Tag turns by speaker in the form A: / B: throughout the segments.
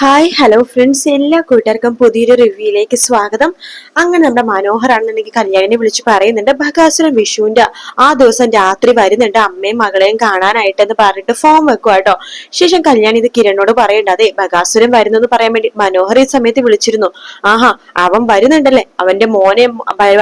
A: Hi hello friends എല്ലാ കൂട്ടുകാർക്കും പുതിയൊരു റിവ്യൂയിലേക്ക് സ്വാഗതം. അങ്ങനെ നമ്മുടെ മനോഹറാണെന്നുണ്ടെങ്കിൽ കല്യാണിനെ വിളിച്ച് പറയുന്നുണ്ട്. ബകാസുരൻ വിഷുവിന്റെ ആ ദിവസം രാത്രി വരുന്നുണ്ട്. അമ്മയും മകളെയും കാണാനായിട്ട് എന്ന് പറഞ്ഞിട്ട് ഫോം വെക്കുക കേട്ടോ ശേഷം കല്യാണി ഇത് കിരണിനോട് പറയണ്ട. അതെ ബകാസുരൻ വരുന്നെന്ന് പറയാൻ വേണ്ടി മനോഹർ ഈ സമയത്ത് വിളിച്ചിരുന്നു. ആഹാ അവൻ വരുന്നുണ്ടല്ലേ? അവന്റെ മോനെ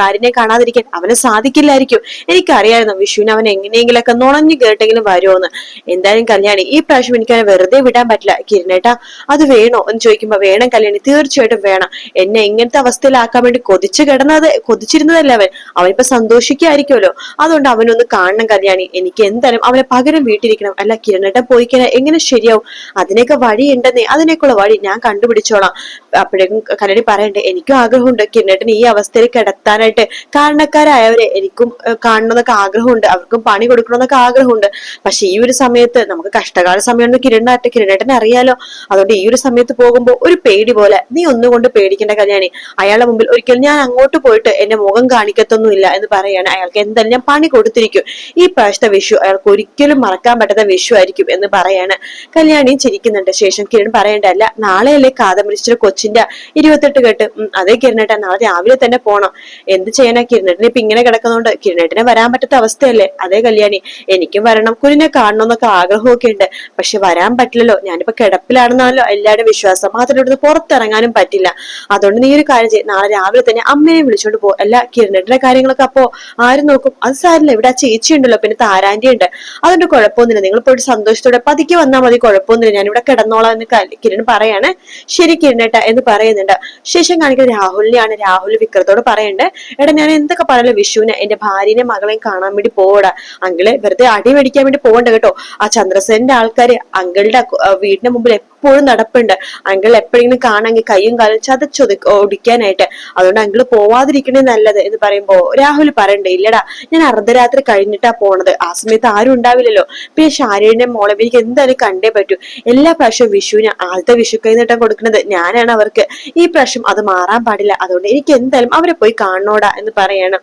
A: ഭാര്യനെ കാണാതിരിക്കാൻ അവന് സാധിക്കില്ലായിരിക്കും. എനിക്കറിയായിരുന്നു വിഷുവിന് അവൻ എങ്ങനെയെങ്കിലൊക്കെ നുണഞ്ഞു കേട്ടെങ്കിലും വരുമോ എന്ന് എന്തായാലും കല്യാണി ഈ പ്രാവശ്യം എനിക്ക് വെറുതെ വിടാൻ പറ്റില്ല. കിരണേട്ടാ അത് വേണോ എന്ന് ചോദിക്കുമ്പോ വേണം കല്യാണി തീർച്ചയായിട്ടും വേണം. എന്നെ ഇങ്ങനത്തെ അവസ്ഥയിലാക്കാൻ വേണ്ടി കൊതിച്ചു കിടന്നത് കൊതിച്ചിരുന്നതല്ലേ അവൻ? അവനിപ്പോ സന്തോഷിക്കായിരിക്കുമല്ലോ. അതുകൊണ്ട് അവനൊന്ന് കാണണം കല്യാണി. എനിക്ക് എന്തായാലും അവനെ പകരം വീട്ടിരിക്കണം അല്ല കിരണേട്ടൻ പോയി കഴിഞ്ഞാൽ എങ്ങനെ ശരിയാവും? അതിനൊക്കെ വഴിയുണ്ടെന്നേ. അതിനേക്കുള്ള വഴി ഞാൻ കണ്ടുപിടിച്ചോളാം. അപ്പോഴേക്കും കല്യാണി പറയണ്ടേ എനിക്കും ആഗ്രഹമുണ്ട് കിരണേട്ടൻ ഈ അവസ്ഥയിൽ കിടത്താനായിട്ട്. കാരണക്കാരായവരെ എനിക്കും കാണണം കാണണമെന്നൊക്കെ ആഗ്രഹമുണ്ട്. അവർക്കും പണി കൊടുക്കണമെന്നൊക്കെ ആഗ്രഹമുണ്ട്. പക്ഷെ ഈ ഒരു സമയത്ത് നമുക്ക് കഷ്ടകാല സമയമാണ് കിരണാട്ട് കിരണേട്ടനെ അറിയാലോ. അതുകൊണ്ട് ഈ ഒരു സമയത്ത് പോകുമ്പോൾ ഒരു പേടി പോലെ നീ ഒന്നുകൊണ്ട് പേടിക്കേണ്ട കല്യാണി. അയാളുടെ മുമ്പിൽ ഒരിക്കലും ഞാൻ അങ്ങോട്ട് പോയിട്ട് എന്റെ മുഖം കാണിക്കത്തൊന്നുമില്ല എന്ന് പറയാണ് അയാൾക്ക്. എന്തായാലും ഞാൻ പണി കൊടുത്തിരിക്കും. ഈ പ്രാവശ്യത്തെ വിഷു അയാൾക്ക് ഒരിക്കലും മറക്കാൻ പറ്റാത്ത വിഷു ആയിരിക്കും എന്ന് പറയാണ്. കല്യാണി ചിരിക്കുന്നുണ്ട്. ശേഷം കിരൺ പറയണ്ടല്ല നാളെയല്ലേ കാതമരിച്ചിട്ട് കൊച്ചിന്റെ ഇരുപത്തെട്ട് കെട്ട്? അതേ കിരണേട്ടാ നാളെ രാവിലെ തന്നെ പോണം. എന്ത് ചെയ്യാനാ? കിരണേട്ടനെ ഇപ്പൊ ഇങ്ങനെ കിടക്കുന്നോണ്ട് കിരണേട്ടനെ വരാൻ പറ്റാത്ത അവസ്ഥയല്ലേ? അതേ കല്യാണി എനിക്കും വരണം. കുരിനെ കാണണമെന്നൊക്കെ ആഗ്രഹമൊക്കെ ഉണ്ട്. പക്ഷെ വരാൻ പറ്റില്ലല്ലോ. ഞാനിപ്പോ കിടപ്പിലാണെന്നാണല്ലോ എല്ലാവരുടെ വിശ്വാസം. മാത്രം ഇവിടുന്ന് പുറത്തിറങ്ങാനും പറ്റില്ല. അതുകൊണ്ട് നീ ഒരു കാര്യം ചെയ്യും. നാളെ രാവിലെ തന്നെ അമ്മയെ വിളിച്ചോണ്ട് പോ. അല്ല കിരണിന്റെ കാര്യങ്ങളൊക്കെ അപ്പോ ആര് നോക്കും? അത് സാരില്ല ഇവിടെ ആ ചേച്ചി ഉണ്ടല്ലോ പിന്നെ താരാന്റി ഉണ്ട്. അതുകൊണ്ട് കുഴപ്പമൊന്നുമില്ല. നിങ്ങൾ പോയിട്ട് സന്തോഷത്തോടെ പതുക്കെ വന്നാൽ മതി കുഴപ്പമൊന്നുമില്ല. ഞാൻ ഇവിടെ കിടന്നോളാം എന്ന് കിരൺ പറയാണ്. ശരി കിരണേട്ട എന്ന് പറയുന്നുണ്ട്. ശേഷം കാണിക്കുന്നത് രാഹുലിനെയാണ്. രാഹുൽ വിക്രത്തോട് പറയണ്ടേ എടാ ഞാൻ എന്തൊക്കെ പറയല്ലോ വിഷുവിനെ എന്റെ ഭാര്യനെ മകളെയും കാണാൻ വേണ്ടി പോവടാ. അങ്കിൾ വെറുതെ അടി മേടിക്കാൻ വേണ്ടി പോകണ്ട കേട്ടോ. ആ ചന്ദ്രസേനന്റെ ആൾക്കാര് അങ്കിളുടെ വീടിന്റെ മുമ്പിൽ എപ്പോഴും നടപ്പുണ്ട്. അങ്കിൾ എപ്പോഴെങ്കിലും കാണാമെങ്കിൽ കൈയും കാലും ചതച്ചൊതു ഓടിക്കാനായിട്ട്. അതുകൊണ്ട് അങ്കിൾ പോവാതിരിക്കണേ നല്ലത് എന്ന് പറയുമ്പോ രാഹുൽ പറയണ്ടേ ഇല്ലടാ ഞാൻ അർദ്ധരാത്രി കഴിഞ്ഞിട്ടാ പോണത്. ആ സമയത്ത് ആരും ഉണ്ടാവില്ലല്ലോ. പിന്നെ ഷാരിയുടെ മോളെ എനിക്ക് എന്തായാലും കണ്ടേ പറ്റൂ. എല്ലാ പ്രാവശ്യവും വിഷുവിന് ആദ്യത്തെ വിഷു കൈ കൈനീട്ടം കൊടുക്കുന്നത് ഞാനാണ് അവർക്ക്. ഈ പ്രാവശ്യം അത് മാറാൻ പാടില്ല. അതുകൊണ്ട് എനിക്ക് എന്തായാലും അവരെ പോയി കാണണോടാ എന്ന് പറയണം.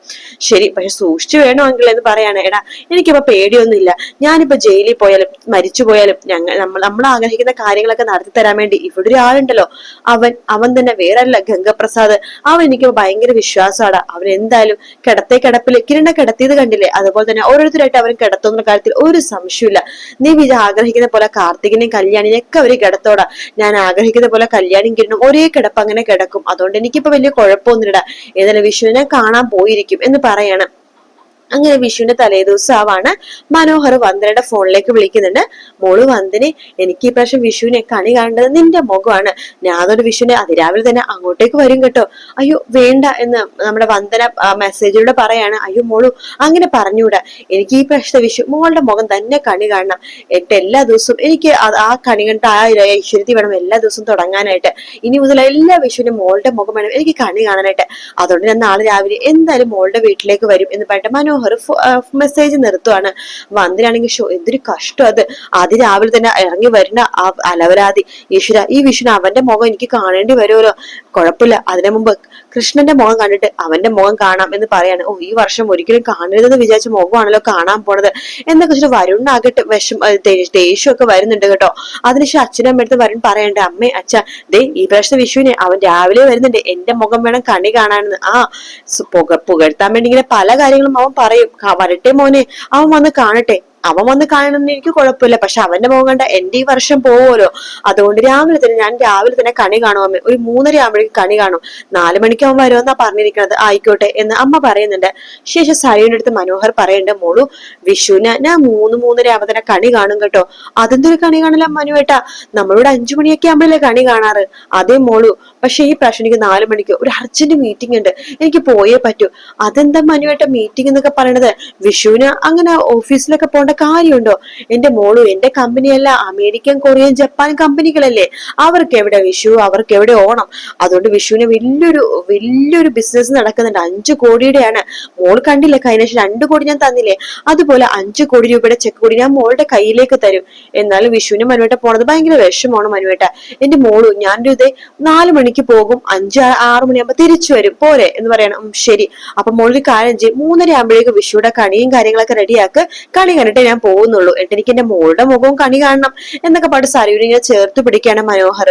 A: ശരി പക്ഷെ സൂക്ഷിച്ചു വേണോ അങ്കിൾ എന്ന് പറയാണ്. എടാ എനിക്കിപ്പോ പേടിയൊന്നുമില്ല. ഞാനിപ്പോ ജയിലിൽ പോയാലും മരിച്ചു പോയാലും ഞങ്ങൾ നമ്മൾ നമ്മൾ ആഗ്രഹിക്കുന്ന കാര്യങ്ങളൊക്കെ നടത്തി തരാൻ വേണ്ടി ഇവിടെ ഒരാളുണ്ടല്ലോ. അവൻ അവൻ തന്നെ വേറല്ല ഗംഗപ്രസാദ്. അവൻ എനിക്ക് ഭയങ്കര വിശ്വാസമാണ്. അവൻ എന്തായാലും കിടത്തെ കിടപ്പിൽ കിരണ കിടത്തിയത് കണ്ടില്ലേ? അതുപോലെ തന്നെ ഓരോരുത്തരായിട്ട് അവൻ കിടത്തുന്ന കാര്യത്തിൽ ഒരു സംശയമില്ല നീ വിചാ ആഗ്രഹിക്കുന്ന പോലെ കാർത്തികിനെയും കല്യാണിനെ ഒക്കെ അവർ കിടത്തോടാ. ഞാൻ ആഗ്രഹിക്കുന്ന പോലെ കല്യാണിയും കിരണം ഒരേ കിടപ്പ് അങ്ങനെ കിടക്കും. അതുകൊണ്ട് എനിക്കിപ്പോ വലിയ കുഴപ്പമൊന്നുമില്ല ഏതായാലും വിഷുവിനെ കാണാൻ പോയിരിക്കും എന്ന് പറയണം. അങ്ങനെ വിഷുവിന്റെ ആവാണ് മനോഹർ വന്ദനയുടെ ഫോണിലേക്ക് വിളിക്കുന്നുണ്ട്. മോൾ വന്ദനെ എനിക്ക് ഈ പ്രാവശ്യം വിഷുവിനെ കണി കാണേണ്ടത് നിന്റെ മുഖമാണ്. ഞാൻ അതൊരു വിഷുവിനെ അതിരാവിലെ തന്നെ അങ്ങോട്ടേക്ക് വരും കേട്ടോ. അയ്യോ വേണ്ട എന്ന് നമ്മുടെ വന്ദന മെസ്സേജിലൂടെ പറയാണ്. അയ്യോ മോളു അങ്ങനെ പറഞ്ഞുകൂടാ. എനിക്ക് ഈ പ്രാവശ്യത്തെ വിഷു മോളുടെ മുഖം തന്നെ കണി കാണണം. എട്ട് എല്ലാ ദിവസവും എനിക്ക് ആ കണി കണ്ട ആ ഒരു ഐശ്വര്യത്തിൽ വേണം എല്ലാ ദിവസവും തുടങ്ങാനായിട്ട്. ഇനി മുതൽ എല്ലാ വിഷുവിനും മോളുടെ മുഖം വേണം എനിക്ക് കണി കാണാനായിട്ട്. അതുകൊണ്ട് ഞാൻ നാളെ രാവിലെ എന്തായാലും മോളുടെ വീട്ടിലേക്ക് വരും എന്ന് പറഞ്ഞിട്ട് മനോഹർ മെസ്സേജ് നിർത്തുവാണ്. വന്ദിനാണെങ്കിൽ ഷോ എന്തൊരു കഷ്ടം അത്. അതിരാവിലെ രാവിലെ തന്നെ ഇറങ്ങി വരുന്ന ആ അലവരാതി ഈശ്വര ഈ വിഷുവിന് അവന്റെ മുഖം എനിക്ക് കാണേണ്ടി വരുമല്ലോ. കുഴപ്പമില്ല. അതിനു മുമ്പ് കൃഷ്ണന്റെ മുഖം കണ്ടിട്ട് അവന്റെ മുഖം കാണാം എന്ന് പറയാണ്. ഓ ഈ വർഷം ഒരിക്കലും കാണരുതെന്ന് വിചാരിച്ച മുഖമാണല്ലോ കാണാൻ പോണത്. എന്നൊക്കെ വെച്ചിട്ട് വരുണ്ണാകട്ടെ വിഷം ദേഷ്യമൊക്കെ വരുന്നുണ്ട് കേട്ടോ. അതിനുശേഷം അച്ഛനും അമ്മയടുത്ത് വരുൺ പറയണ്ട അമ്മേ അച്ഛ ദേ ഈ പ്രാവശ്യത്തെ വിഷുവിന് അവൻ രാവിലെ വരുന്നുണ്ട്. എന്റെ മുഖം വേണം കണി കാണാനെന്ന്. ആ പുക പുകഴ്ത്താൻ വേണ്ടി ഇങ്ങനെ പല കാര്യങ്ങളും അവൻ പറയും. വരട്ടെ മോനെ അവൻ വന്ന് കാണട്ടെ. അവൻ വന്ന് കാണണമെന്ന് എനിക്ക് കുഴപ്പമില്ല. പക്ഷെ അവന്റെ മുഖം കണ്ട എന്റെ ഈ വർഷം പോവുമല്ലോ. അതുകൊണ്ട് രാവിലെ തന്നെ ഞാൻ രാവിലെ തന്നെ കണി കാണും അമ്മ. ഒരു മൂന്നര ആകുമ്പോഴേക്ക് കണി കാണും. നാലു മണിക്ക് അവൻ വരുമെന്നാ പറഞ്ഞിരിക്കുന്നത് ആയിക്കോട്ടെ എന്ന് അമ്മ പറയുന്നുണ്ട്. ശേഷം സരിയുടെ അടുത്ത് മനോഹർ പറയുന്നുണ്ട് മോളു വിഷുവിന് ഞാൻ മൂന്ന് മൂന്നര ആവുമ്പോ തന്നെ കണി കാണും കേട്ടോ. അതെന്തൊരു കണി കാണില്ല മനുവേട്ടാ നമ്മളോട് അഞ്ചു മണിയൊക്കെ ആകുമ്പോഴല്ലേ കണി കാണാറ്? അതേ മോളു. പക്ഷെ ഈ പ്രാവശ്യം എനിക്ക് നാലു മണിക്ക് ഒരു അർജന്റ് മീറ്റിംഗ് ഉണ്ട്. എനിക്ക് പോയേ പറ്റൂ. അതെന്താ മനുവേട്ട മീറ്റിംഗ് എന്നൊക്കെ പറയണത്? വിഷുവിന് അങ്ങനെ ഓഫീസിലൊക്കെ പോകേണ്ട കാര്യമുണ്ടോ? എന്റെ മോളു എന്റെ കമ്പനിയല്ല അമേരിക്കൻ കൊറിയൻ ജപ്പാൻ കമ്പനികളല്ലേ. അവർക്ക് എവിടെ വിഷു അവർക്ക് എവിടെ ഓണം? അതുകൊണ്ട് വിഷുവിന് വലിയൊരു വലിയൊരു ബിസിനസ് നടക്കുന്നുണ്ട്. അഞ്ചു കോടിയുടെയാണ്. മോൾ കണ്ടില്ലേ കഴിഞ്ഞ രണ്ടു കോടി ഞാൻ തന്നില്ലേ? അതുപോലെ അഞ്ചു കോടി രൂപയുടെ ചെക്ക് കൂടി ഞാൻ മോളുടെ കയ്യിലേക്ക് തരും. എന്നാലും വിഷുവിന് മനുവേട്ട പോണത് ഭയങ്കര വിഷമമാണ് മനുവേട്ട. എന്റെ മോളു ഞാൻ ഒരു ഇതേ നാല് മണിക്ക് പോകും അഞ്ച് ആറു മണിയാകുമ്പോ തിരിച്ചു വരും. പോരെ എന്ന് പറയണം. ശരി. അപ്പൊ മോളൊരു കാര്യം ചെയ്യും. മൂന്നര ആകുമ്പോഴേക്ക് വിഷുയുടെ കണിയും കാര്യങ്ങളൊക്കെ റെഡിയാക്ക് കണി കണ്ടിട്ട് ഞാൻ പോകുന്നുള്ളൂ. എന്നിട്ട് എനിക്ക് എന്റെ മോളുടെ മുഖവും കണി കാണണം എന്നൊക്കെ പാട്ട് സരയുവിനെ ചേർത്ത് പിടിക്കുകയാണ് മനോഹർ.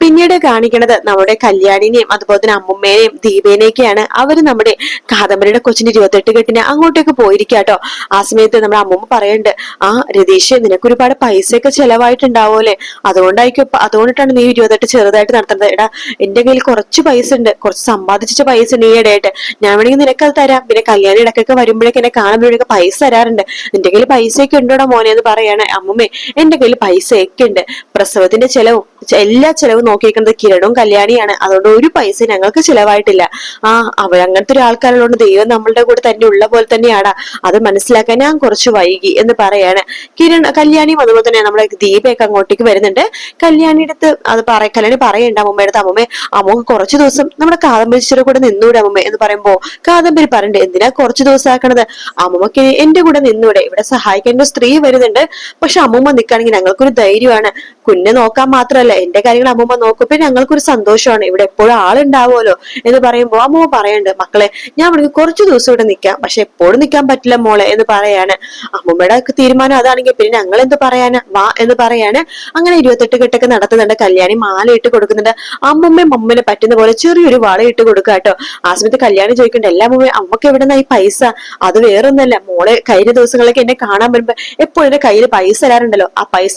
A: പിന്നീട് കാണിക്കണത് നമ്മുടെ കല്യാണിനെയും അതുപോലെ തന്നെ അമ്മുമ്മേനെയും ദീപേനെയൊക്കെയാണ് അവർ നമ്മുടെ കാദംബരിയുടെ കൊച്ചിന്റെ ഇരുപത്തെട്ട് കെട്ടിന് അങ്ങോട്ടേക്ക് പോയിരിക്കാട്ടോ. ആ സമയത്ത് നമ്മുടെ അമ്മൂമ്മ പറയുന്നുണ്ട് ആ രതീഷ് നിനക്ക് ഒരുപാട് പൈസയൊക്കെ ചെലവായിട്ടുണ്ടാവുമല്ലേ? അതുകൊണ്ടായിരിക്കും അതുകൊണ്ടിട്ടാണ് നീ ഇരുപത്തെട്ട് ചെറുതായിട്ട് നടത്തുന്നത്. എടാ എന്റെ കയ്യിൽ കുറച്ച് പൈസ ഉണ്ട്. കുറച്ച് സമ്പാദിച്ച പൈസ നീ ഇടയായിട്ട്. ഞാൻ വേണമെങ്കിൽ നിനക്കത് തരാം. പിന്നെ കല്യാണി ഇടക്കൊക്കെ വരുമ്പോഴേക്കും എന്നെ കാണുമ്പോഴേക്കും പൈസ തരാറുണ്ട്. നിന്റെ കയ്യിൽ പൈസയൊക്കെ ഉണ്ടോടാ മോനെ എന്ന് പറയാണ് അമ്മമ്മേ എന്റെ കയ്യിൽ പൈസയൊക്കെ ഉണ്ട്. പ്രസവത്തിന്റെ ചെലവും എല്ലാ ചെലവും നോക്കിയിരിക്കുന്നത് കിരണും കല്യാണിയാണ്. അതുകൊണ്ട് ഒരു പൈസ ഞങ്ങൾക്ക് ചിലവായിട്ടില്ല. ആ അവ അങ്ങനത്തെ ഒരു ആൾക്കാരുള്ളതുകൊണ്ട് ദൈവം നമ്മളുടെ കൂടെ തന്നെ ഉള്ള പോലെ തന്നെയാണ് അത് മനസ്സിലാക്കാൻ ഞാൻ കുറച്ച് വൈകി എന്ന് പറയാണ്. കിരൺ കല്യാണിയും അതുപോലെ തന്നെ നമ്മുടെ ദീപയൊക്കെ അങ്ങോട്ടേക്ക് വരുന്നുണ്ട്. കല്യാണിയുടെ അടുത്ത് അത് പറ കല്യാണി പറയണ്ട അമ്മയുടെ അമ്മമ്മേ അമ്മയ്ക്ക് കുറച്ച് ദിവസം നമ്മുടെ കാദംബരിച്ചിയുടെ കൂടെ നിന്നൂടെ അമ്മമ്മ എന്ന് പറയുമ്പോ കാദംബരി പറയണ്ടേ എന്തിനാ കുറച്ച് ദിവസം ആക്കണത് അമ്മമ്മക്ക് എന്റെ കൂടെ നിന്നൂടെ. ഇവിടെ സഹായിക്കാൻ സ്ത്രീ വരുന്നുണ്ട്. പക്ഷെ അമ്മമ്മ നിൽക്കുകയാണെങ്കിൽ ഞങ്ങൾക്കൊരു ധൈര്യമാണ്. കുഞ്ഞെ നോക്കാൻ മാത്രല്ല എന്റെ കാര്യങ്ങൾ അമ്മൂമ്മ നോക്കും. പിന്നെ ഞങ്ങൾക്കൊരു സന്തോഷമാണ്. ഇവിടെ എപ്പോഴും ആളുണ്ടാവുമല്ലോ എന്ന് പറയുമ്പോ അമ്മൂമ്മ പറയണ്ട് മക്കളെ ഞാൻ വേണമെങ്കിൽ കുറച്ചു ദിവസം ഇവിടെ നിൽക്കാം. പക്ഷെ എപ്പോഴും നിൽക്കാൻ പറ്റില്ല മോളെ എന്ന് പറയാണ്. അമ്മൂമ്മയുടെ തീരുമാനം അതാണെങ്കിൽ പിന്നെ ഞങ്ങൾ എന്ത് പറയാന്? വാ എന്ന് പറയാണ്. അങ്ങനെ ഇരുപത്തെട്ട് കെട്ടൊക്കെ നടത്തുന്നുണ്ട്. കല്യാണി മാല ഇട്ട് കൊടുക്കുന്നുണ്ട്. അമ്മൂമ്മയും അമ്മമ്മനെ പറ്റുന്ന പോലെ ചെറിയൊരു വള ഇട്ട് കൊടുക്കുക കേട്ടോ. ആ സമയത്ത് കല്യാണി ചോദിക്കണ്ട എല്ലാ അമ്മൂമ്മയും അമ്മയ്ക്ക് എവിടെ നിന്നാ ഈ പൈസ? അത് വേറൊന്നല്ല മോളെ കഴിഞ്ഞ ദിവസങ്ങളൊക്കെ എന്നെ കാണാൻ വരുമ്പോ എപ്പോഴും എന്റെ കയ്യിൽ പൈസ തരാറുണ്ടല്ലോ. ആ പൈസ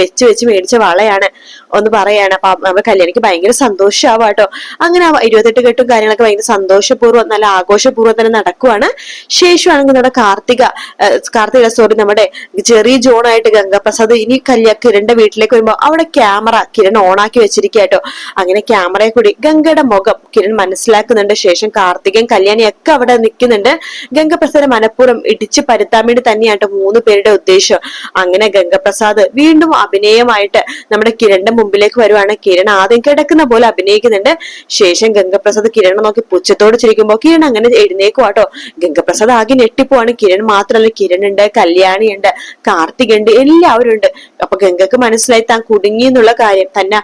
A: വെച്ച് വെച്ച് മേടിച്ച വളയാണ്. ഒന്ന് പറയാണ്. അപ്പൊ അമ്മ കല്യാണിക്ക് ഭയങ്കര സന്തോഷമാവാ കേട്ടോ അങ്ങനെ ഇരുപത്തെട്ട് കെട്ടും കാര്യങ്ങളൊക്കെ ഭയങ്കര സന്തോഷപൂർവം നല്ല ആഘോഷപൂർവം തന്നെ നടക്കുവാണ്. ശേഷമാണെങ്കിൽ നമ്മുടെ കാർത്തിക കാർത്തിക സോറി നമ്മുടെ ചെറിയ ജോൺ ആയിട്ട് ഗംഗാപ്രസാദ് ഇനി കല്യാ കിരണിന്റെ വീട്ടിലേക്ക് വരുമ്പോ അവിടെ ക്യാമറ കിരൺ ഓണാക്കി വെച്ചിരിക്കുക കേട്ടോ അങ്ങനെ ക്യാമറയെ കൂടി ഗംഗയുടെ മുഖം കിരൺ മനസ്സിലാക്കുന്നുണ്ട്. ശേഷം കാർത്തികൻ കല്യാണിയൊക്കെ അവിടെ നിൽക്കുന്നുണ്ട്. ഗംഗപ്രസാദ് മനഃപൂർവം ഇടിച്ച് പരുത്താൻ വേണ്ടി തന്നെയാട്ടോ മൂന്ന് പേരുടെ ഉദ്ദേശം. അങ്ങനെ ഗംഗപ്രസാദ് വീണ്ടും അഭിനയമായിട്ട് നമ്മുടെ കിരണിന്റെ മുമ്പിലേക്ക് വരുവാണ് കിരൺ. ആദ്യം കിടക്കുന്ന പോലെ അഭിനയിക്കുന്നുണ്ട്. ശേഷം ഗംഗപ്രസാദ് കിരൺ നോക്കി പുച്ഛത്തോട് ചിരിക്കുമ്പോ കിരൺ അങ്ങനെ എഴുന്നേക്കുവാട്ടോ ഗംഗപ്രസാദ് ആകെ ഞെട്ടിപ്പോവാണ്. കിരൺ മാത്രമല്ല കിരൺ ഉണ്ട് കല്യാണി ഉണ്ട് കാർത്തിക് ഉണ്ട് എല്ലാവരും ഉണ്ട്. അപ്പൊ ഗംഗക്ക് മനസ്സിലായി താൻ കുടുങ്ങി എന്നുള്ള കാര്യം. തന്നെ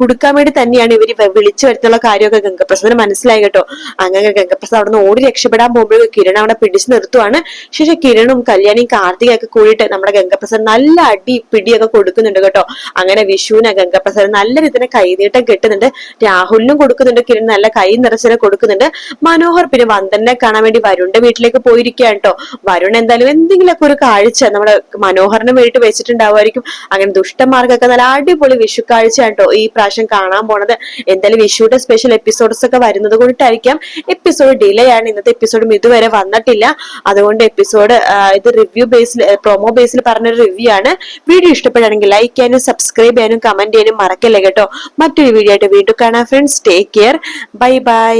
A: കൊടുക്കാൻ വേണ്ടി തന്നെയാണ് ഇവർ വിളിച്ചു വരുത്തുള്ള കാര്യമൊക്കെ ഗംഗപ്രസാദിന് മനസ്സിലായി കേട്ടോ. അങ്ങനെ ഗംഗപ്രസാദ് അവിടെ നിന്ന് ഓടി രക്ഷപ്പെടാൻ പോകുമ്പോഴേക്കും കിരൺ അവിടെ പിടിച്ചു നിർത്തുവാണ്. ശേഷം കിരണും കല്യാണിയും കാർത്തികയൊക്കെ കൂടിയിട്ട് നമ്മുടെ ഗംഗപ്രസാദ് നല്ല അടി പിടിയൊക്കെ കൊടുക്കുന്നുണ്ട് കേട്ടോ. അങ്ങനെ വിഷുവിന് ഗംഗപ്രസാദ്. നല്ല രീതിയിൽ കൈനീട്ടം കിട്ടുന്നുണ്ട്. രാഹുലിനും കൊടുക്കുന്നുണ്ട്. കിരൺ നല്ല കൈ നിറച്ചിനെ കൊടുക്കുന്നുണ്ട്. മനോഹർ പിന്നെ വന്ദനെ കാണാൻ വേണ്ടി വരുണിന്റെ വീട്ടിലേക്ക് പോയിരിക്കുകയാണ് കേട്ടോ. വരുൺ എന്തായാലും എന്തെങ്കിലുമൊക്കെ ഒരു കാഴ്ച നമ്മുടെ മനോഹറിന് വേണ്ടിയിട്ട് വെച്ചിട്ടുണ്ടാവുമായിരിക്കും. അങ്ങനെ ദുഷ്ടന്മാർക്കൊക്കെ നല്ല അടിപൊളി വിഷു കാഴ്ചയാണ് കേട്ടോ ഈ പ്രാവശ്യം കാണാൻ പോണത്. എന്തായാലും വിഷുയുടെ സ്പെഷ്യൽ എപ്പിസോഡ്സ് ഒക്കെ വരുന്നത് കൊണ്ടിട്ടായിരിക്കാം എപ്പിസോഡ് ഡിലേ ആണ്. ഇന്നത്തെ എപ്പിസോഡും ഇതുവരെ വന്നിട്ടില്ല. അതുകൊണ്ട് എപ്പിസോഡ് ഇത് റിവ്യൂ ബേസിൽ പ്രൊമോ ബേസിൽ പറഞ്ഞൊരു റിവ്യൂ ആണ്. വീഡിയോ ഇഷ്ടപ്പെടുകയാണെങ്കിൽ ലൈക്ക് ചെയ്യാനും സബ്സ്ക്രൈബ് ചെയ്യാനും കമന്റ് ചെയ്യാനും മറക്കല്ലേ കേട്ടോ. മറ്റൊരു വീഡിയോ ആയിട്ട് വീണ്ടും കാണാം. Friends take care bye bye